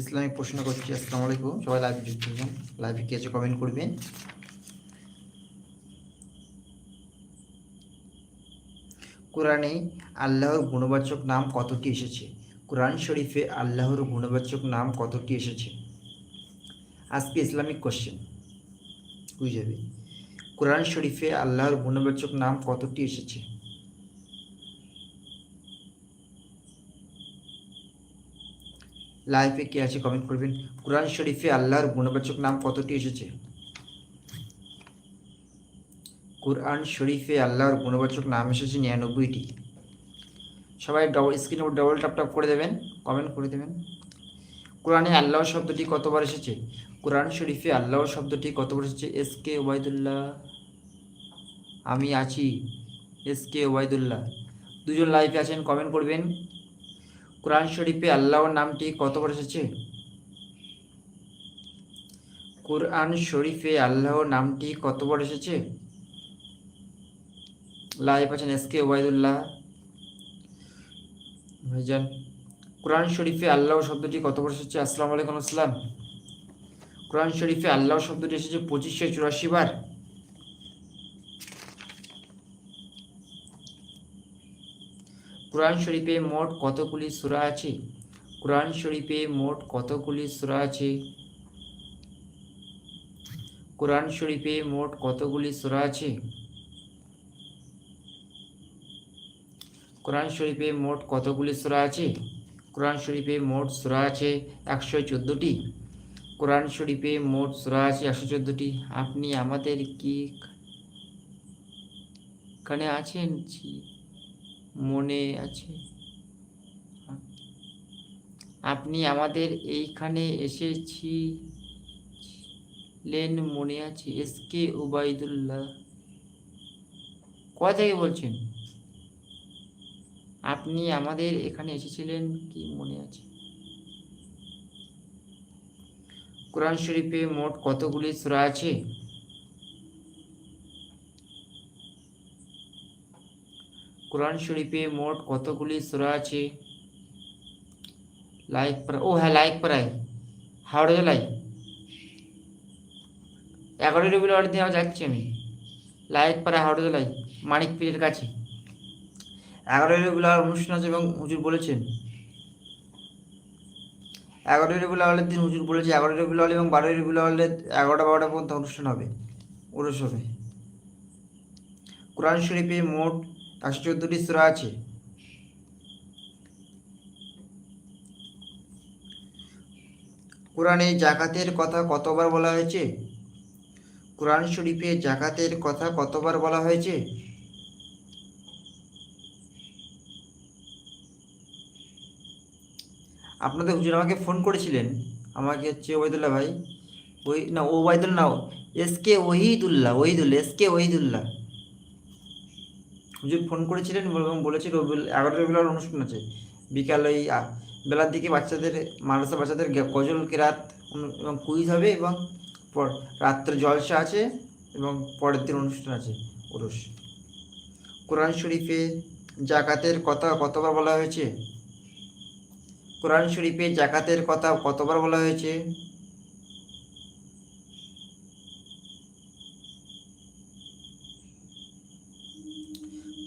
Islamic প্রশ্ন করছি, আসসালামু আলাইকুম। সবাই লাইভে যুক্ত হবেন লাইভে কে আছে কমেন্ট করবেন? কোরআনে আল্লাহর গুণবাচক নাম কতটি এসেছে? কোরআন শরীফে আল্লাহর গুণবাচক নাম কতটি এসেছে? আজকে ইসলামিক কোশ্চেন বুঝে যাবে। কোরআন শরীফে আল্লাহর গুণবাচক নাম কতটি এসেছে? লাইভে কে আছে কমেন্ট করবেন? কোরআন শরীফে আল্লাহর গুণবাচক নাম কতটি এসেছে? কোরআন শরীফে আল্লাহর গুণবাচক নাম এসেছে নিরানব্বইটি। সবাই ডবল স্ক্রিনের উপর ডবল ট্যাপ ট্যাপ করে দেবেন কমেন্ট করে দেবেন। কোরআনে আল্লাহ শব্দটি কতবার এসেছে? কোরআন শরীফে আল্লাহ শব্দটি কতবার এসেছে? S K Obaidullah. আমি আছি এস কে ওবায়দুল্লাহ। দুজন লাইভে আছেন কমেন্ট করবেন। কোরআন শরীফে আল্লাহর নামটি কতবার এসেছে? কোরআন শরীফে আল্লাহর নামটি কতবার এসেছে? লাইভ আছেন এস কে ওবায়দুল্লাহ। ভাইজান কোরআন শরীফে আল্লাহ শব্দটি কতবার এসেছে? আসসালামু আলাইকুম, আসসালাম। কোরআন শরীফে আল্লাহ শব্দটি এসেছে পঁচিশশো চুরাশি বার। কোরআন শরীফে মোট কতগুলি সূরা আছে? কোরআন শরীফে মোট কতগুলি সূরা আছে? কোরআন শরীফে মোট কতগুলি সূরা আছে? কোরআন শরীফে মোট কতগুলি সূরা আছে? কোরআন শরীফে মোট সূরা আছে একশো চোদ্দোটি। কোরআন শরীফে মোট সূরা আছে একশো চোদ্দোটি। আপনি আমাদের কি এখানে আছেন? মনে আছে। আপনি আমাদের এইখানে এসেছিলেন মনে আছে? এস কে উবাইদুল্লাহ কোথা থেকে বলছেন? আপনি আমাদের এখানে এসেছিলেন কি মনে আছে? কোরআন শরীফে মোট কতগুলি সূরা আছে? কোরআন শরীফে মোট কতগুলি সুরা আছে? লাইক ও হ্যাঁ লাইক পরায় হাওড়া জেলায় এগারোই রবি অর্ডার দিয়ে যাচ্ছি আমি। লাইক পরায় হাওড়া জেলায় মানিক পীরের কাছে। এগারোই রবি অনুষ্ঠান আছে এবং হুজুর বলেছেন। এগারোই রবি আওয়ালের দিন হুজুর বলেছে এগারো রবি আওয়াল এবং বারোই রবি আওয়ালের এগারোটা বারোটা পর্যন্ত অনুষ্ঠান হবে। ওরস হবে। কোরআন শরীফে মোট একশো চোদ্দোটি সূরা আছে। কোরআনে জাকাতের কথা কতবার বলা হয়েছে? কোরআন শরীফে জাকাতের কথা কতবার বলা হয়েছে? আপনাদের হুজুর আমাকে ফোন করেছিলেন, আমাকে হচ্ছে ওবায়দুল্লাহ ভাই, ওই না ওবায়দুল্লাহ না, S K Wahidullah Wahidullah S K Wahidullah. হুজুর ফোন করেছিলেন এবং বলেছে রবিউল এগারো রবিউলার অনুষ্ঠান আছে। বিকাল ওই বেলার দিকে বাচ্চাদের মাদ্রাসা বাচ্চাদের গজল কেরাত এবং কুইজ হবে এবং পর, রাত্রে জলসা আছে এবং পরের দিন অনুষ্ঠান আছে, ওরস। কোরআন শরীফে জাকাতের কথা কতবার বলা হয়েছে? কোরআন শরীফে জাকাতের কথা কতবার বলা হয়েছে?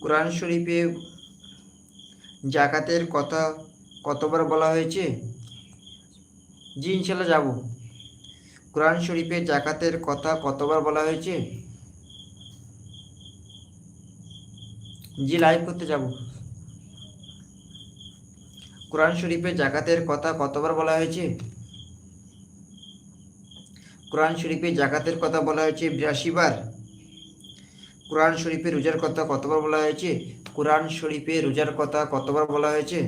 কোরআন শরীফে জাকাতের কথা কতবার বলা হয়েছে? জি ইনশাল্লাহ যাব। কোরআন শরীফে জাকাতের কথা কতবার বলা হয়েছে? জি লাইভ করতে যাব। কোরআন শরীফে জাকাতের কথা কতবার বলা হয়েছে? কোরআন শরীফে জাকাতের কথা বলা হয়েছে বিরাশি বার। কোরআন শরীফে রোজার কথা কতবার বলা হয়েছে? কোরআন শরীফে রোজার কথা কতবার বলা হয়েছে?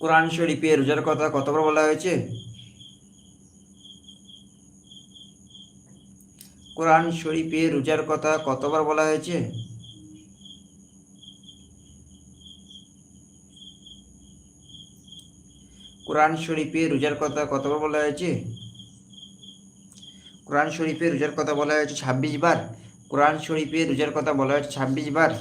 কোরআন শরীফে রোজার কথা কতবার বলা হয়েছে? কোরআন শরীফে রোজার কথা কতবার বলা হয়েছে? কোরআন শরীফে রোজার কথা কতবার বলা হয়েছে? কোরআন শরীফে রোজার কথা বলা হয়েছে ছাব্বিশ বার। কোরআন শরীফে রোজার কথা বলা হয়েছে ছাব্বিশ বার।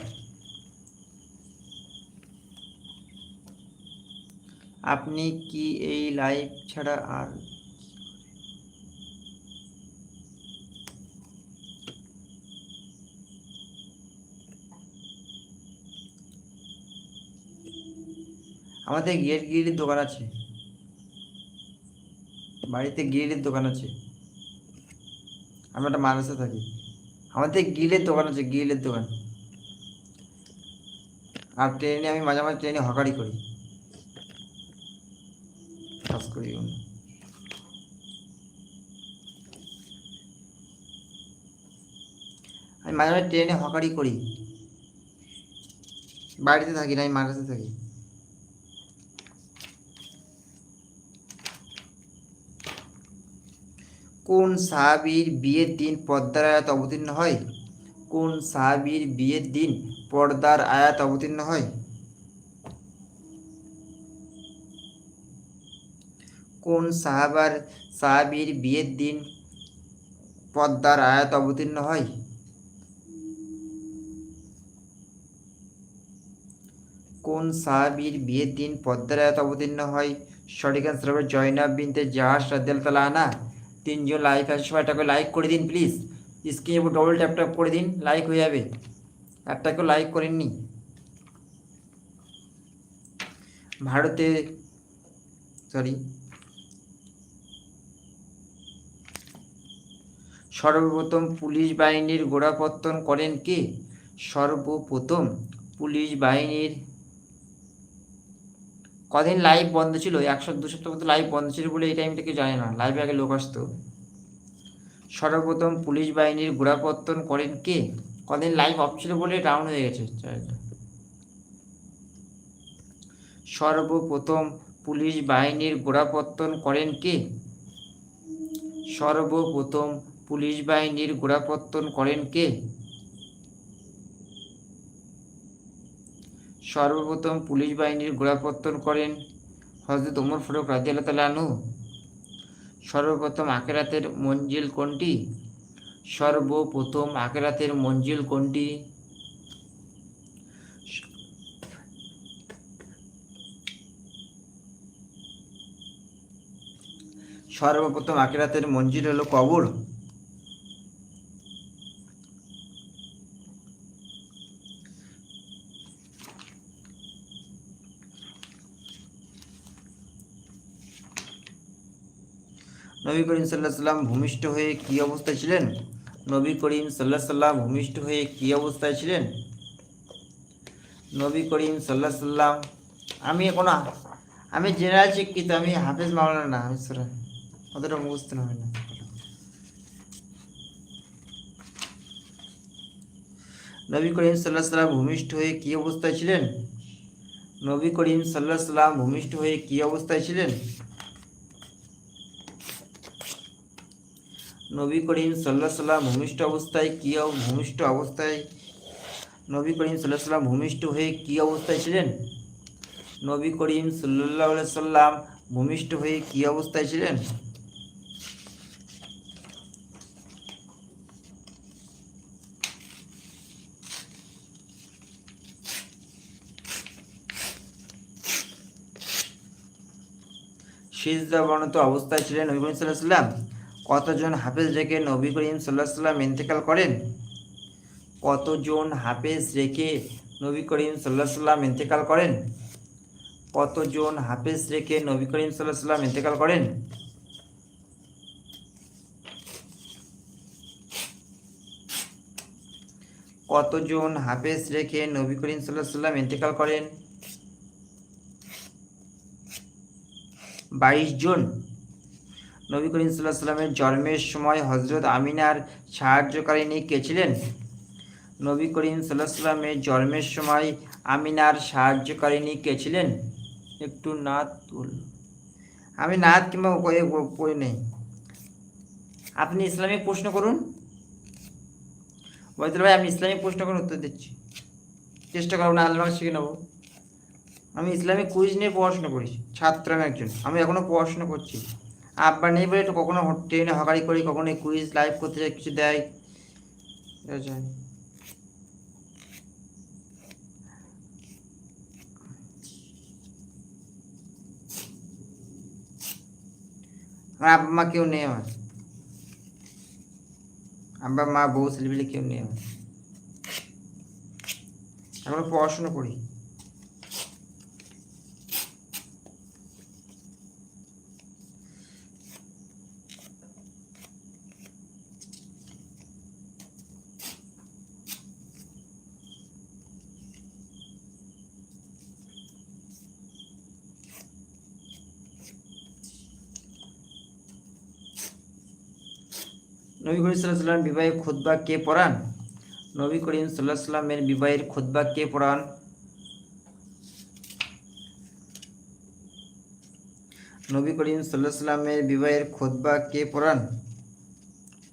আপনি কি এই লাইভ ছাড়া আর আমাদের গেট গিরির দোকান আছে। বাড়িতে গিরির দোকান আছে। আমি একটা মানুষে থাকি। আমাদের গিলের দোকান আছে গিলের দোকান। আর ট্রেনে আমি মাঝে মাঝে ট্রেনে হকারি করি। করি আমি মাঝে মাঝে ট্রেনে হকারি করি। বাড়িতে থাকি না, আমি মারাতে থাকি। কোন সাহাবির বিয়ের দিন পর্দার আয়াত অবতীর্ণ হয়? কোন সাহাবীর বিয়ের দিন পর্দার আয়াত অবতীর্ণ হয়? কোন সাহাবার, সাহাবির বিয়ের দিন পর্দার আয়াত অবতীর্ণ হয়? কোন সাহাবীর বিয়ের দিন পদ্মার আয়াত অবতীর্ণ হয়? সঠিক অ্যান্সার হবে জয়নাব বিনতে জাহাজ রাদিয়াল তালা আনা তিনজন লাইক আছে সবাই এটাকে লাইক করে দিন প্লিজ স্ক্রিনে ডবল ট্যাপ ট্যাপ করে দিন লাইক হয়ে যাবে। একটাকেও লাইক করেননি। ভারতে সরি সর্বপ্রথম পুলিশ বাহিনীর গোড়াপত্তন করেন কে? সর্বপ্রথম পুলিশ বাহিনীর কদিন লাইভ বন্ধ ছিল একশো দু সপ্তাহ মতো লাইভ বন্ধ ছিল বলে এই টাইমটা কেউ জানে না। লাইভে আগে লোক আসতো। সর্বপ্রথম পুলিশ বাহিনীর গোড়াপত্তন করেন কে? কদিন লাইভ অফ ছিল বলে ডাউন হয়ে গেছে সর্বপ্রথম পুলিশ বাহিনীর গোড়াপত্তন করেন কে? সর্বপ্রথম পুলিশ বাহিনীর গোড়াপত্তন করেন কে? সর্বপ্রথম পুলিশ বাহিনীর গোড়াপত্তন করেন হজরত ওমর ফারুক রাজিয়াল তালানু সর্বপ্রথম আকেরাতের মঞ্জিল কোনটি? সর্বপ্রথম আকেরাতের মঞ্জিল কোনটি? সর্বপ্রথম আকেরাতের মঞ্জিল হলো কবর। নবী করিম সাল্লাহ সাল্লাম ভূমিষ্ঠ হয়ে কি অবস্থায় ছিলেন? নবী করিম সাল্লাহ সাল্লাম ভূমিষ্ঠ হয়ে কি অবস্থায় ছিলেন? নবী করিম সাল্লাহ সাল্লাম আমি এখনও আমি জেনারেল শিক্ষিত, আমি হাফেজ মাওলানা না, আমি সরা, অতটা মুখস্থ হবে না। নবী করিম সাল্লাহ সাল্লাম ভূমিষ্ঠ হয়ে কি অবস্থায় ছিলেন? নবী করিম সাল্লাহ সাল্লাম ভূমিষ্ঠ হয়ে কি অবস্থায় ছিলেন? নবী করিম সাল্লাহ সাল্লাম ভূমিষ্ঠ অবস্থায় কি ভূমিষ্ঠ অবস্থায় নবী করিম সাল্লাহ সাল্লাম ভূমিষ্ঠ হয়ে কি অবস্থায় ছিলেন? নবী করিম সাল্লাহ সাল্লাম ভূমিষ্ঠ হয়ে কি অবস্থায় ছিলেন? সিজদা বর্ণত অবস্থায় ছিলেন নবী করিম সাল্লাহ সাল্লাম কতজন হাফেজ রেখে নবী করিম সাল্লাহ সাল্লাম ইন্তেকাল করেন? কতজন হাফেজ রেখে নবী করিম সাল্লাহ সাল্লাম ইন্তেকাল করেন? কতজন হাফেজ রেখে নবী করিম সাল্লাহ সাল্লাম ইন্তেকাল করেন? কতজন হাফেজ রেখে নবী করিম সাল্লাহ সাল্লাম ইন্তেকাল করেন? বাইশ জন। নবী করিম সাল্লাহ সাল্লামের জন্মের সময় হজরত আমিনার সাহায্যকারিণী কে ছিলেন? নবী করিম সাল্লাহ সাল্লামের জন্মের সময় আমিনার সাহায্যকারিণী কে ছিলেন? একটু নাত আমি নাত কিংবা পড়ে পড়ে নেই। আপনি ইসলামিক প্রশ্ন করুন। বৈদুল ভাই, আমি ইসলামিক প্রশ্ন করে উত্তর দিচ্ছি। চেষ্টা করব না আল্লাহ শিখে নেব। আমি ইসলামিক কুইজ নিয়ে পড়াশোনা করি ছাত্র আমি একজন। আমি এখনও পড়াশোনা করছি। আব্বা নেই বলে কখনো ট্রেনে হকারি করি কখনো কুইজ লাইভ করতে যাই কিছু দেয়। আমার আব্বা মা কেউ নেই আমার। আব্বা মা বউ, ছেলেপিলে কেউ নেই আমার। এখনও পড়াশুনো করি। নবী করিম সাল্লাহ সাল্লাম বিবাহের খুতবা কে পড়ান? নবী করিম সাল্লাহ সাল্লামের বিবাহের খুতবা কে পড়ান? নবী করিম সাল্লাহ সাল্লামের বিবাহের খুতবা কে পড়ান?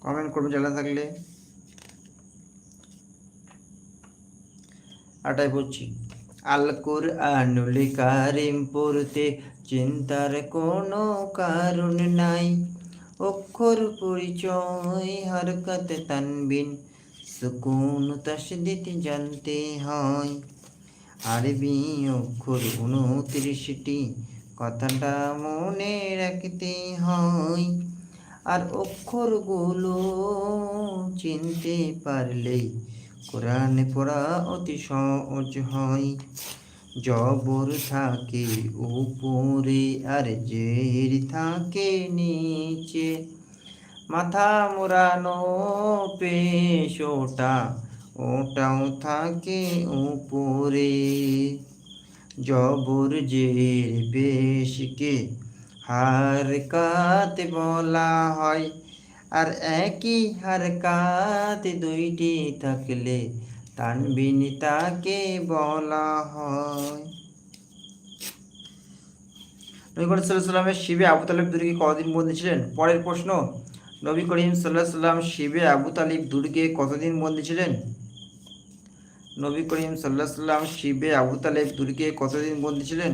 কমেন্ট করবেন জানা থাকলে। আটাই পড়ছি। আল কুরআনুল কারিম পড়তে চিন্তার কোনো কারণ নাই। অক্ষর পরিচয়, হরকত তানবিন, সুকুন তাসদিদ জানতে হয়। আরবি অক্ষর উনত্রিশটি কথাটা মনে রাখতে হয়। আর অক্ষরগুলো চিনতে পারলেই কোরআন পড়া অতি সহজ হয়। জবর থাকে, উপরে আর জের থাকে নিচে। মাথা মোড়ানো পেশ ওটা, ওটাও থাকে উপরে। জবর জের হার কাত বলা হয়, আর একই হারকাত দুইটি থাকলে তানবিন তাকে বলা হয়। নবী করিম সাল্লাহ সাল্লামের শিবে আবু তালিব দুর্গে কতদিন বন্দী ছিলেন পরের প্রশ্ন, নবী করিম সাল্লাহ সাল্লাম শিবে আবু তালিব দুর্গে কতদিন বন্দী ছিলেন নবী করিম সাল্লাহ সাল্লাম শিবে আবু তালেব দুর্গে কতদিন বন্দী ছিলেন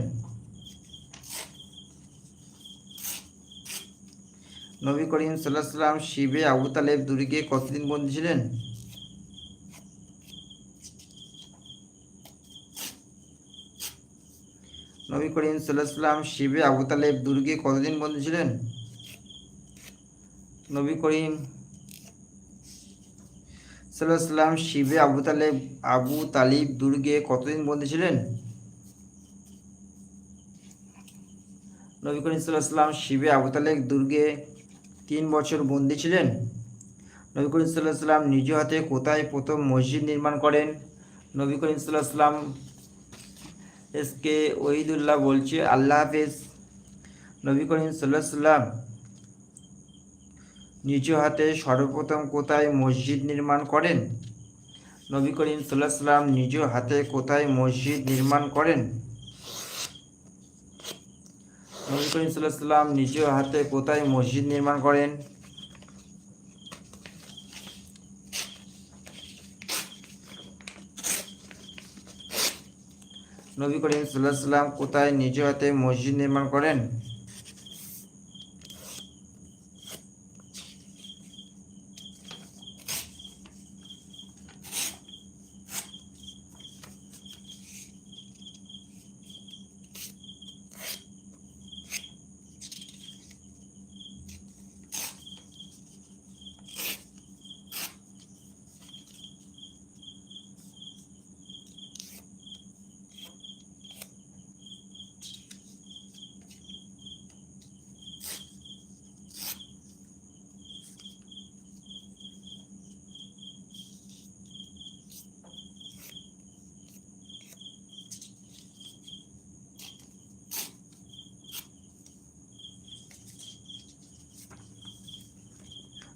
নবী করিম সাল্লাহ সাল্লাম শিবে আবু তালেব দুর্গে কতদিন বন্দী ছিলেন নবী করিম সাল্লাহ সাল্লাম শিবে আবু তালেব দুর্গে কতদিন বন্দী ছিলেন? নবী করিম সাল্লাহ সাল্লাম শিবে আবু তালেব, আবু তালিব দুর্গে কতদিন বন্দী ছিলেন? নবী করিম সাল্লাহ সাল্লাম শিবে আবু তালেব দুর্গে তিন বছর বন্দী ছিলেন। নবী করিম সাল্লাহ সাল্লাম নিজ হাতে কোথায় প্রথম মসজিদ নির্মাণ করেন? নবী করিম সাল্লাহ সাল্লাম এসকে ওহিদুল্লাহ বলছে, আল্লাহ হাফেজ। নবী করিম সাল্লাহ সাল্লাম নিজ হাতে সর্বপ্রথম কোথায় মসজিদ নির্মাণ করেন? নবী করিম সাল্লাহ সাল্লাম নিজ হাতে কোথায় মসজিদ নির্মাণ করেন? নবী করিম সাল্লাহ সাল্লাম নিজ হাতে কোথায় মসজিদ নির্মাণ করেন? নবী করিম সাল্লাহ সাল্লাম কোথায় নিজ হাতে মসজিদ নির্মাণ করেন?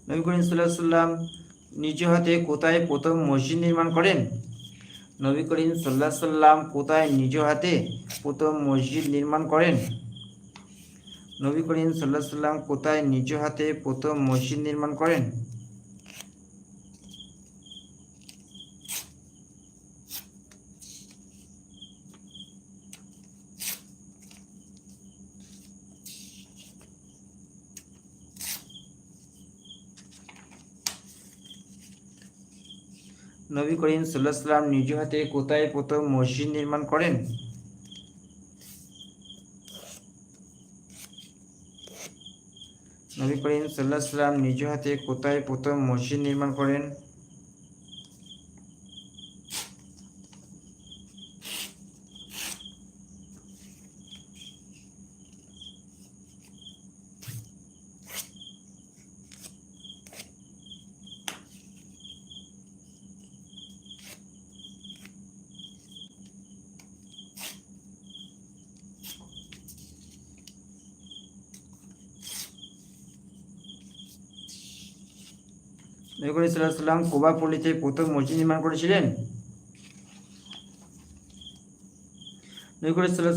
নবী করিম সাল্লাহ সাল্লাম নিজ হাতে কোথায় প্রথম মসজিদ নির্মাণ করেন? নবী করিম সাল্লাহ সাল্লাম কোথায় নিজ হাতে প্রথম মসজিদ নির্মাণ করেন? নবী করিম সাল্লাহ সাল্লাম কোথায় নিজ হাতে প্রথম মসজিদ নির্মাণ করেন? নবী করিম সাল্লাহ সাল্লাম নিজ হাতে কোথায় প্রথম মসজিদ নির্মাণ করেন? নবী করিম সাল্লাহ সাল্লাম নিজ হাতে কোথায় প্রথম মসজিদ নির্মাণ করেন? নবী সাল্লাম কোবা পল্লীতে প্রথম মসজিদ নির্মাণ করেছিলেন? নবী করিম সাল্লাহ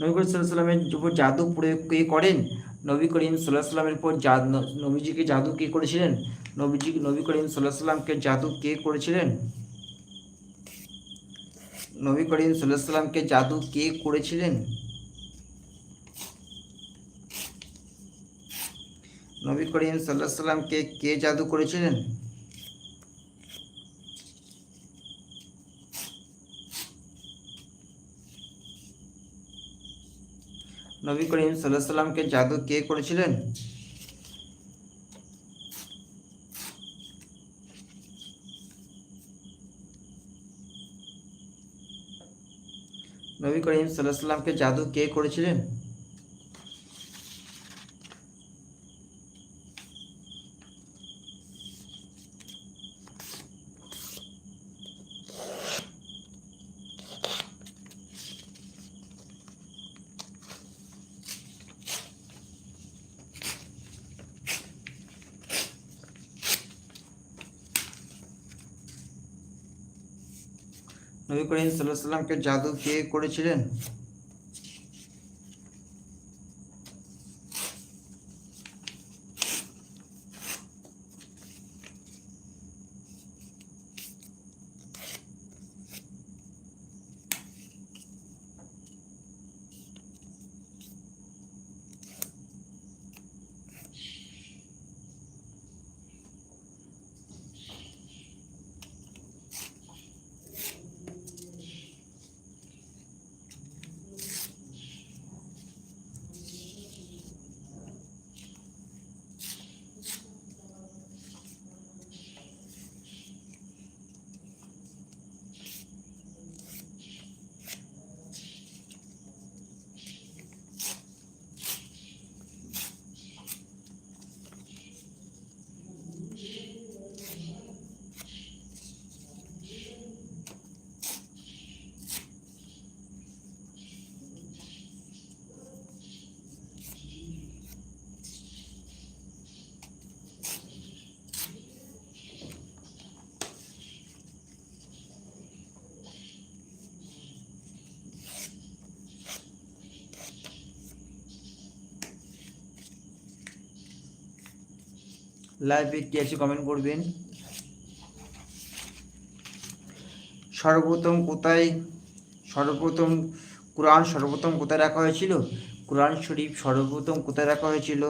নবী করিম সাল্লাহ সাল্লামের উপর জাদু প্রয়োগ কে করেন? নবী করিম সাল্লাহ সাল্লামের উপর নবীজিকে জাদু কে করেছিলেন? নবীজি, নবী করিম সাল্লাহ সাল্লামকে জাদু কে করেছিলেন? নবী করিম সাল্লাহ সাল্লামকে জাদু কে করেছিলেন নবী করিম সাল্লাহ সাল্লামকে কে জাদু করেছিলেন? নবী করিম সাল্লাহ সাল্লামকে জাদু কে করেছিলেন? নবী করিম সাল্লাহ সাল্লামকে জাদু কে করেছিলেন নবী করিম সাল্লাহ সাল্লামকে জাদু কে করেছিলেন? লাইভে কি আছে কমেন্ট করবেন। সর্বপ্রথম কোথায়, সর্বপ্রথম কোরআন সর্বপ্রথম কোথায় রাখা হয়েছিল? কোরআন শরীফ সর্বপ্রথম কোথায় রাখা হয়েছিল?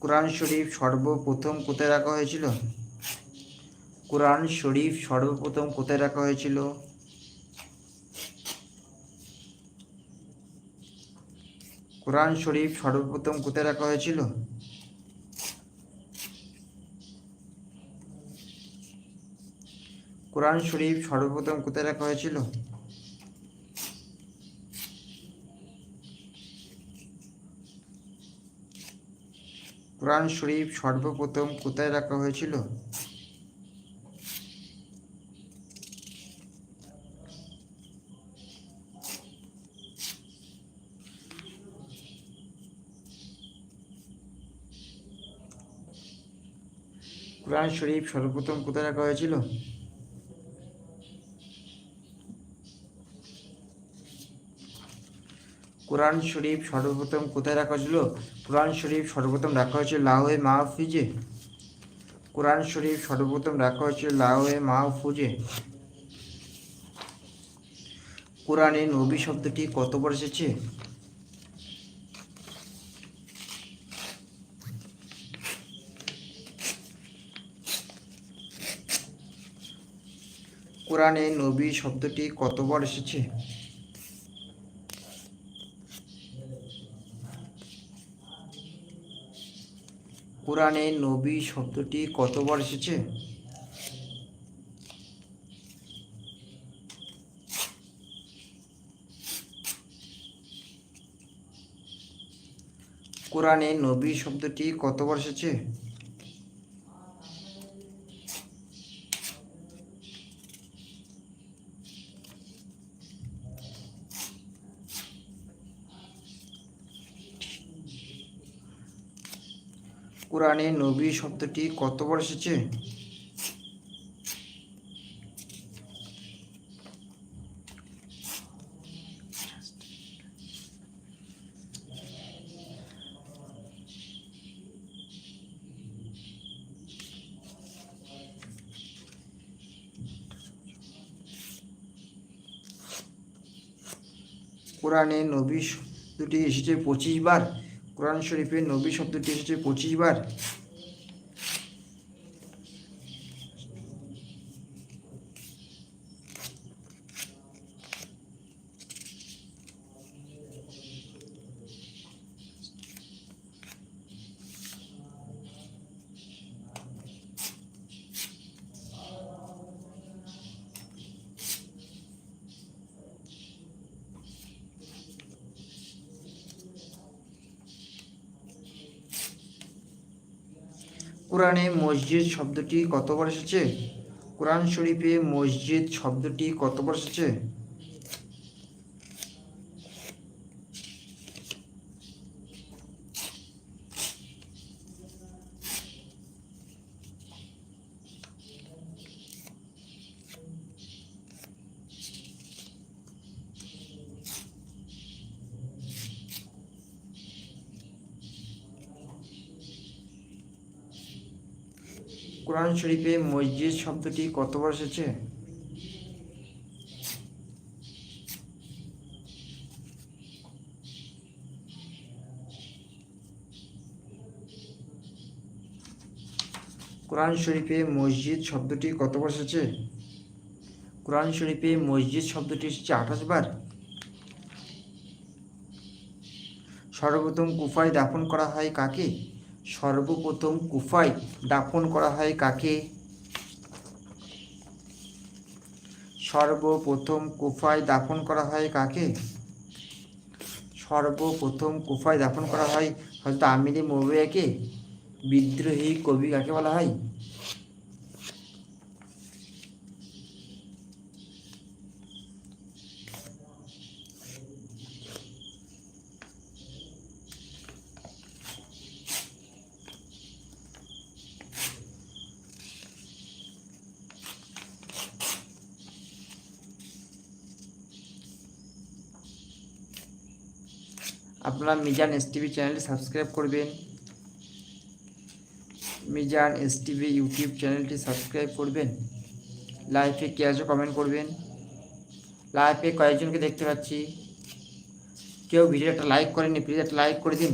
কোরআন শরীফ সর্বপ্রথম কোথায় রাখা হয়েছিল? কোরআন শরীফ সর্বপ্রথম কোথায় রাখা হয়েছিল? কোরআন শরীফ সর্বপ্রথম কোথায় রাখা হয়েছিল? কোরআন শরীফ সর্বপ্রথম কোথায় রাখা হয়েছিল? কোরআন শরীফ সর্বপ্রথম কোথায় রাখা হয়েছিল? কোরআন শরীফ সর্বপ্রথম কোথায় রাখা হয়েছিল? কোরআন শরীফ সর্বপ্রথম কোথায় রাখা হয়েছিল? কোরআন শরীফ সর্বপ্রথম রাখা হয়েছিল লাহোয়ে মাহফিজে কোরআন শরীফ সর্বপ্রথম রাখা হয়েছিল লাহোয়ে মাহফুজে কোরআনে নবী শব্দটি কতবার এসেছে? কোরআনে নবী শব্দটি কতবার এসেছে? কোরআনে নবী শব্দটি কতবার এসেছে? কোরআনে নবী শব্দটি কতবার এসেছে? কোরআনে নবী শব্দটি কতবার এসেছে? কোরআনে নবী শব্দটি এসেছে পঁচিশ বার। কোরআন শরীফে নবী শব্দটি এসেছে পঁচিশ বার। কোরআনে মসজিদ শব্দটি কতবার এসেছে? কোরআন শরীফে মসজিদ শব্দটি কতবার এসেছে? কোরআন শরীফে মসজিদ শব্দটি কতবার এসেছে? কোরআন শরীফে মসজিদ শব্দটি কতবার এসেছে? কোরআন শরীফে মসজিদ শব্দটি এসেছে আঠাশ বার। সর্বপ্রথম কুফায় দাফন করা হয় কাকে? সর্বপ্রথম কুফায় দাফন করা হয় কাকে? সর্বপ্রথম কুফায় দাফন করা হয় কাকে? সর্বপ্রথম কুফায় দাফন করা হয় হয়তো আমিরি মৌবিয়াকে বিদ্রোহী কবি কাকে বলা হয়? আপনারা মিজান এস টিভি চ্যানেলটি সাবস্ক্রাইব করবেন। মিজান এস টিভি ইউটিউব চ্যানেলটি সাবস্ক্রাইব করবেন। লাইফে কে আছে কমেন্ট করবেন। লাইফে কয়েকজনকে দেখতে পাচ্ছি। কেউ ভিডিওটা লাইক করেনি প্লিজ একটা লাইক করে দিন।